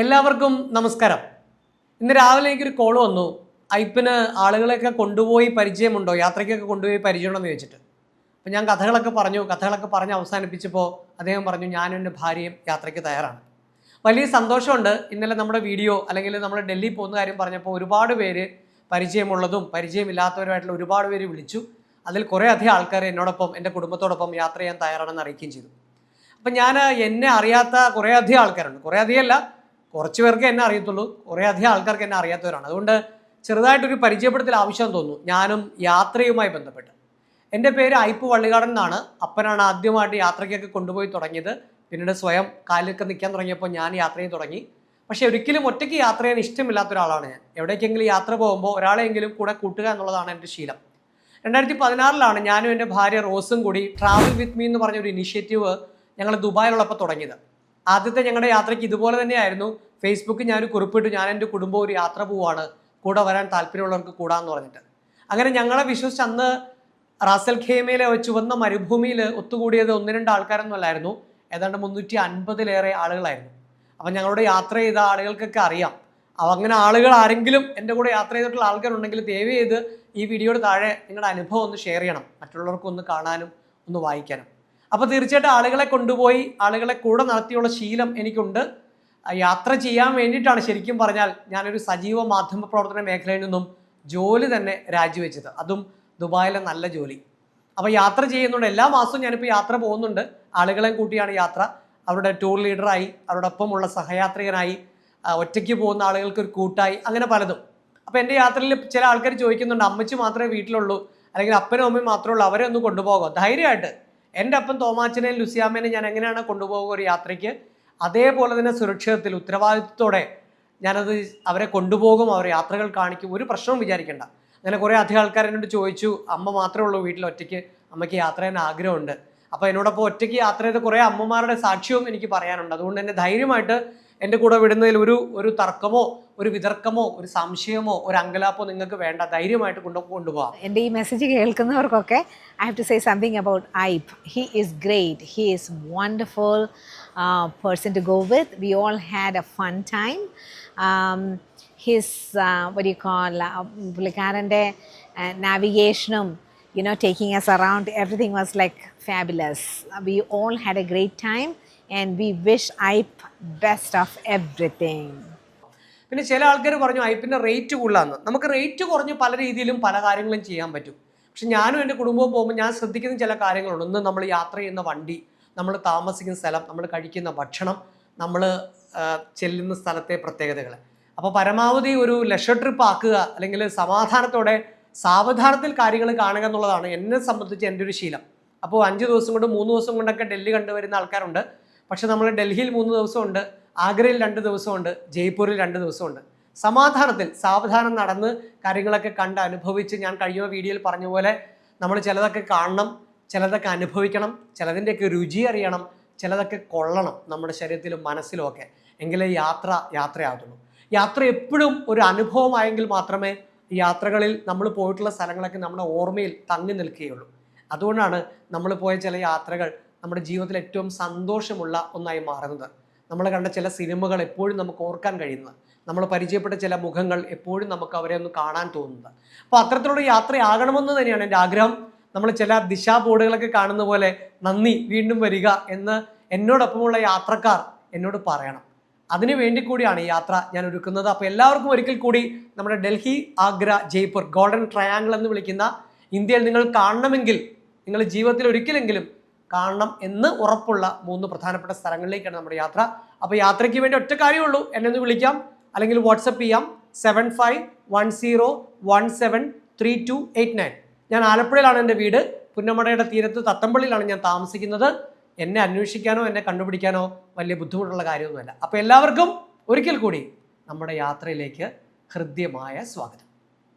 എല്ലാവർക്കും നമസ്കാരം. ഇന്ന് രാവിലെ എനിക്കൊരു കോൾ വന്നു. ഐപ്പിന് ആളുകളെയൊക്കെ കൊണ്ടുപോയി പരിചയമുണ്ടോ? യാത്രയ്ക്കൊക്കെ കൊണ്ടുപോയി പരിചയമുണ്ടോ ചോദിച്ചിട്ട്. അപ്പം ഞാൻ കഥകളൊക്കെ പറഞ്ഞു. കഥകളൊക്കെ പറഞ്ഞ് അവസാനിപ്പിച്ചപ്പോൾ അദ്ദേഹം പറഞ്ഞു ഞാനും എന്റെ ഭാര്യയും യാത്രയ്ക്ക് തയ്യാറാണ്. വലിയ സന്തോഷമുണ്ട്. ഇന്നലെ നമ്മുടെ വീഡിയോ അല്ലെങ്കിൽ നമ്മൾ ഡൽഹി പോകുന്ന കാര്യം പറഞ്ഞപ്പോൾ ഒരുപാട് പേര് പരിചയമുള്ളതും പരിചയമില്ലാത്തവരുമായിട്ടുള്ള ഒരുപാട് പേര് വിളിച്ചു. അതിൽ കുറേ അധികം ആൾക്കാർ എന്നോടൊപ്പം എന്റെ കുടുംബത്തോടൊപ്പം യാത്ര ചെയ്യാൻ തയ്യാറാണെന്ന് അറിയിക്കുകയും ചെയ്തു. അപ്പം ഞാൻ എന്നെ അറിയാത്ത കുറേ അധികം ആൾക്കാരുണ്ട്. കുറേ അധികം അല്ല കുറച്ച് പേർക്ക് എന്നെ അറിയത്തുള്ളൂ. കുറേ അധികം ആൾക്കാർക്ക് എന്നെ അറിയാത്തവരാണ്. അതുകൊണ്ട് ചെറുതായിട്ടൊരു പരിചയപ്പെടുത്തൽ ആവശ്യം തോന്നുന്നു. ഞാനും യാത്രയുമായി ബന്ധപ്പെട്ട്. എന്റെ പേര് ഐപ്പ് വള്ളികാടൻ എന്നാണ്. അപ്പനാണ് ആദ്യമായിട്ട് യാത്രയ്ക്കൊക്കെ കൊണ്ടുപോയി തുടങ്ങിയത്. പിന്നീട് സ്വയം കാലിലൊക്കെ നിൽക്കാൻ തുടങ്ങിയപ്പോൾ ഞാൻ യാത്ര ചെയ്ത് തുടങ്ങി. പക്ഷേ ഒരിക്കലും ഒറ്റയ്ക്ക് യാത്ര ചെയ്യാൻ ഇഷ്ടമില്ലാത്ത ഒരാളാണ് ഞാൻ. എവിടേക്കെങ്കിലും യാത്ര പോകുമ്പോൾ ഒരാളെങ്കിലും കൂടെ കൂട്ടുക എന്നുള്ളതാണ് എന്റെ ശീലം. രണ്ടായിരത്തി പതിനാറിലാണ് ഞാനും എന്റെ ഭാര്യ റോസും കൂടി ട്രാവൽ വിത്ത് മീ എന്ന് പറഞ്ഞ ഒരു ഇനിഷ്യേറ്റീവ് ഞങ്ങൾ ദുബായിലുള്ളപ്പോൾ തുടങ്ങിയത്. ആദ്യത്തെ ഞങ്ങളുടെ യാത്രയ്ക്ക് ഇതുപോലെ തന്നെയായിരുന്നു. ഫേസ്ബുക്കിൽ ഞാനൊരു കുറിപ്പിട്ട്. ഞാൻ എന്റെ കുടുംബം ഒരു യാത്ര പോവാണ്. കൂടെ വരാൻ താല്പര്യമുള്ളവർക്ക് കൂടാന്ന് പറഞ്ഞിട്ട്. അങ്ങനെ ഞങ്ങളെ വിശ്വസിച്ച് അന്ന് റാസൽ ഖേമയിലെ ചുവന്ന മരുഭൂമിയിൽ ഒത്തുകൂടിയത് ഒന്ന് രണ്ട് ആൾക്കാരൊന്നും അല്ലായിരുന്നു. ഏതാണ്ട് മുന്നൂറ്റി അൻപതിലേറെ ആളുകളായിരുന്നു. അപ്പം ഞങ്ങളുടെ യാത്ര ചെയ്ത ആളുകൾക്കൊക്കെ അറിയാം. അപ്പം അങ്ങനെ ആളുകൾ ആരെങ്കിലും എന്റെ കൂടെ യാത്ര ചെയ്തിട്ടുള്ള ആൾക്കാരുണ്ടെങ്കിൽ ദയവ് ചെയ്ത് ഈ വീഡിയോയുടെ താഴെ നിങ്ങളുടെ അനുഭവം ഒന്ന് ഷെയർ ചെയ്യണം. മറ്റുള്ളവർക്കൊന്ന് കാണാനും ഒന്ന് വായിക്കാനും. അപ്പോൾ തീർച്ചയായിട്ടും ആളുകളെ കൊണ്ടുപോയി ആളുകളെ കൂടെ നടത്തിയുള്ള ശീലം എനിക്കുണ്ട്. യാത്ര ചെയ്യാൻ വേണ്ടിയിട്ടാണ് ശരിക്കും പറഞ്ഞാൽ ഞാനൊരു സജീവ മാധ്യമ പ്രവർത്തന മേഖലയിൽ നിന്നും ജോലി തന്നെ രാജിവെച്ചത്. അതും ദുബായിലെ നല്ല ജോലി. അപ്പോൾ യാത്ര ചെയ്യുന്നുണ്ട്. എല്ലാ മാസവും ഞാനിപ്പോൾ യാത്ര പോകുന്നുണ്ട്. ആളുകളെ കൂട്ടിയാണ് യാത്ര. അവരുടെ ടൂർ ലീഡറായി അവരോടൊപ്പമുള്ള സഹയാത്രികനായി ഒറ്റയ്ക്ക് പോകുന്ന ആളുകൾക്ക് ഒരു കൂട്ടായി അങ്ങനെ പലതും. അപ്പോൾ എന്റെ യാത്രയിൽ ചില ആൾക്കാർ ചോദിക്കുന്നുണ്ട് അമ്മച്ചി മാത്രമേ വീട്ടിലുള്ളൂ അല്ലെങ്കിൽ അപ്പനും അമ്മയും മാത്രമേ ഉള്ളൂ അവരെ ഒന്ന് കൊണ്ടുപോകാം. ധൈര്യമായിട്ട്. എന്റെ അപ്പം തോമാച്ചനെയും ലുസിയാമ്മേനെയും ഞാൻ എങ്ങനെയാണ് കൊണ്ടുപോകുക ഒരു യാത്രയ്ക്ക്? അതേപോലെ തന്നെ സുരക്ഷിതത്തിൽ ഉത്തരവാദിത്വത്തോടെ ഞാനത് അവരെ കൊണ്ടുപോകും അവർ യാത്രകൾ കാണിക്കും. ഒരു പ്രശ്നവും വിചാരിക്കേണ്ട. അങ്ങനെ കുറേ അധികം ആൾക്കാർ എന്നോട് ചോദിച്ചു അമ്മ മാത്രമേ ഉള്ളൂ വീട്ടിൽ ഒറ്റയ്ക്ക്? അമ്മയ്ക്ക് യാത്ര ചെയ്യാൻ ആഗ്രഹമുണ്ട്. അപ്പോൾ എന്നോടൊപ്പം ഒറ്റയ്ക്ക് യാത്ര ചെയ്ത കുറേ അമ്മമാരുടെ സാക്ഷ്യവും എനിക്ക് പറയാനുണ്ട്. അതുകൊണ്ട് തന്നെ ധൈര്യമായിട്ട് എന്റെ കൂടെ വിടുന്നതിൽ ഒരു ഒരു തർക്കമോ ഒരു വിതർക്കമോ ഒരു സംശയമോ ഒരു അങ്കലാപ്പോ നിങ്ങൾക്ക് വേണ്ട. ധൈര്യമായിട്ട് കൊണ്ടു കൊണ്ടുപോകാം എന്റെ ഈ message കേൾക്കുന്നവർക്കൊക്കെ I have to say something about Ipe he is great he is wonderful person to go with we all had a fun time his ഒരു കോൾ പുള്ളിക്കാരന്റെ നാവിഗേഷനും you know, taking us around, everything was like fabulous. We all had a great time and we wish IPE best of everything. പിന്നെ ചില ആൾക്കാർ പറഞ്ഞു ഐപ്പിന്റെ rate കൂടുതലാന്ന്. നമുക്ക് rate കുറഞ്ഞ് പല രീതിയിലും പല കാര്യങ്ങളും ചെയ്യാൻ പറ്റും. പക്ഷെ ഞാനും എന്റെ കുടുംബവും പോകുമ്പോൾ ഞാൻ ശ്രദ്ധിക്കുന്ന ചില കാര്യങ്ങളുണ്ട്. ഒന്ന് നമ്മൾ യാത്ര ചെയ്യുന്ന വണ്ടി നമ്മൾ താമസിക്കുന്ന സ്ഥലം നമ്മൾ കഴിക്കുന്ന ഭക്ഷണം നമ്മൾ ചെല്ലുന്ന സ്ഥലത്തെ പ്രത്യേകതകൾ. അപ്പോൾ പരമാവധി ഒരു ലക്ഷ ട്രിപ്പ് ആക്കുക അല്ലെങ്കിൽ സമാധാനത്തോടെ സാവധാനത്തിൽ കാര്യങ്ങൾ കാണുക എന്നുള്ളതാണ് എന്നെ സംബന്ധിച്ച് എന്റെ ഒരു ശീലം. അപ്പോൾ അഞ്ച് ദിവസം കൊണ്ട് മൂന്ന് ദിവസം കൊണ്ടൊക്കെ ഡൽഹി കണ്ടുവരുന്ന ആൾക്കാരുണ്ട്. പക്ഷെ നമ്മൾ ഡൽഹിയിൽ മൂന്ന് ദിവസമുണ്ട് ആഗ്രയിൽ രണ്ട് ദിവസമുണ്ട് ജയ്പൂരിൽ രണ്ട് ദിവസമുണ്ട്. സമാധാനത്തിൽ സാവധാനം നടന്ന് കാര്യങ്ങളൊക്കെ കണ്ട് അനുഭവിച്ച് ഞാൻ കഴിഞ്ഞ വീഡിയോയിൽ പറഞ്ഞ പോലെ നമ്മൾ ചിലതൊക്കെ കാണണം ചിലതൊക്കെ അനുഭവിക്കണം ചിലതിന്റെയൊക്കെ രുചി അറിയണം ചിലതൊക്കെ കൊള്ളണം നമ്മുടെ ശരീരത്തിലും മനസ്സിലും ഒക്കെ. എങ്കിലേ യാത്ര യാത്രയാകുള്ളൂ യാത്ര എപ്പോഴും ഒരു അനുഭവമായെങ്കിൽ മാത്രമേ യാത്രകളിൽ നമ്മൾ പോയിട്ടുള്ള സ്ഥലങ്ങളൊക്കെ നമ്മുടെ ഓർമ്മയിൽ തങ്ങി നിൽക്കുകയുള്ളൂ. അതുകൊണ്ടാണ് നമ്മൾ പോയ ചില യാത്രകൾ നമ്മുടെ ജീവിതത്തിൽ ഏറ്റവും സന്തോഷമുള്ള ഒന്നായി മാറുന്നത്. നമ്മൾ കണ്ട ചില സിനിമകൾ എപ്പോഴും നമുക്ക് ഓർക്കാൻ കഴിയുന്നത്. നമ്മൾ പരിചയപ്പെട്ട ചില മുഖങ്ങൾ എപ്പോഴും നമുക്ക് അവരെ ഒന്ന് കാണാൻ തോന്നുന്നത്. അപ്പോൾ അത്തരത്തിലുള്ള യാത്രയാകണമെന്ന് തന്നെയാണ് എന്റെ ആഗ്രഹം. നമ്മൾ ചില ദിശാ ബോർഡുകളൊക്കെ കാണുന്ന പോലെ നന്ദി വീണ്ടും വരിക എന്ന് എന്നോടൊപ്പമുള്ള യാത്രക്കാർ എന്നോട് പറയണം. അതിനു വേണ്ടി കൂടിയാണ് ഈ യാത്ര ഞാൻ ഒരുക്കുന്നത്. അപ്പോൾ എല്ലാവർക്കും ഒരിക്കൽ കൂടി നമ്മുടെ ഡൽഹി ആഗ്ര ജയ്പൂർ ഗോൾഡൻ ട്രയാങ്കിൾ എന്ന് വിളിക്കുന്ന ഇന്ത്യയിൽ നിങ്ങൾ കാണണമെങ്കിൽ നിങ്ങൾ ജീവിതത്തിൽ ഒരിക്കലെങ്കിലും കാണണം എന്ന് ഉറപ്പുള്ള മൂന്ന് പ്രധാനപ്പെട്ട സ്ഥലങ്ങളിലേക്കാണ് നമ്മുടെ യാത്ര. അപ്പോൾ യാത്രയ്ക്ക് വേണ്ടി ഒറ്റ കാര്യമുള്ളൂ. എന്നെ ഒന്ന് വിളിക്കാം. അല്ലെങ്കിൽ വാട്സപ്പ് ചെയ്യാം. Seven five one zero one seven three two eight nine ഞാൻ ആലപ്പുഴയിലാണ് എന്റെ വീട്. പുന്നമടയുടെ തീരത്ത് തത്തമ്പള്ളിയിലാണ് ഞാൻ താമസിക്കുന്നത്. എന്നെ അന്വേഷിക്കാനോ എന്നെ കണ്ടുപിടിക്കാനോ വലിയ ബുദ്ധിമുട്ടുള്ള കാര്യമൊന്നുമല്ല. അപ്പോൾ എല്ലാവർക്കും ഒരിക്കൽ കൂടി നമ്മുടെ യാത്രയിലേക്ക് ഹൃദ്യമായ സ്വാഗതം.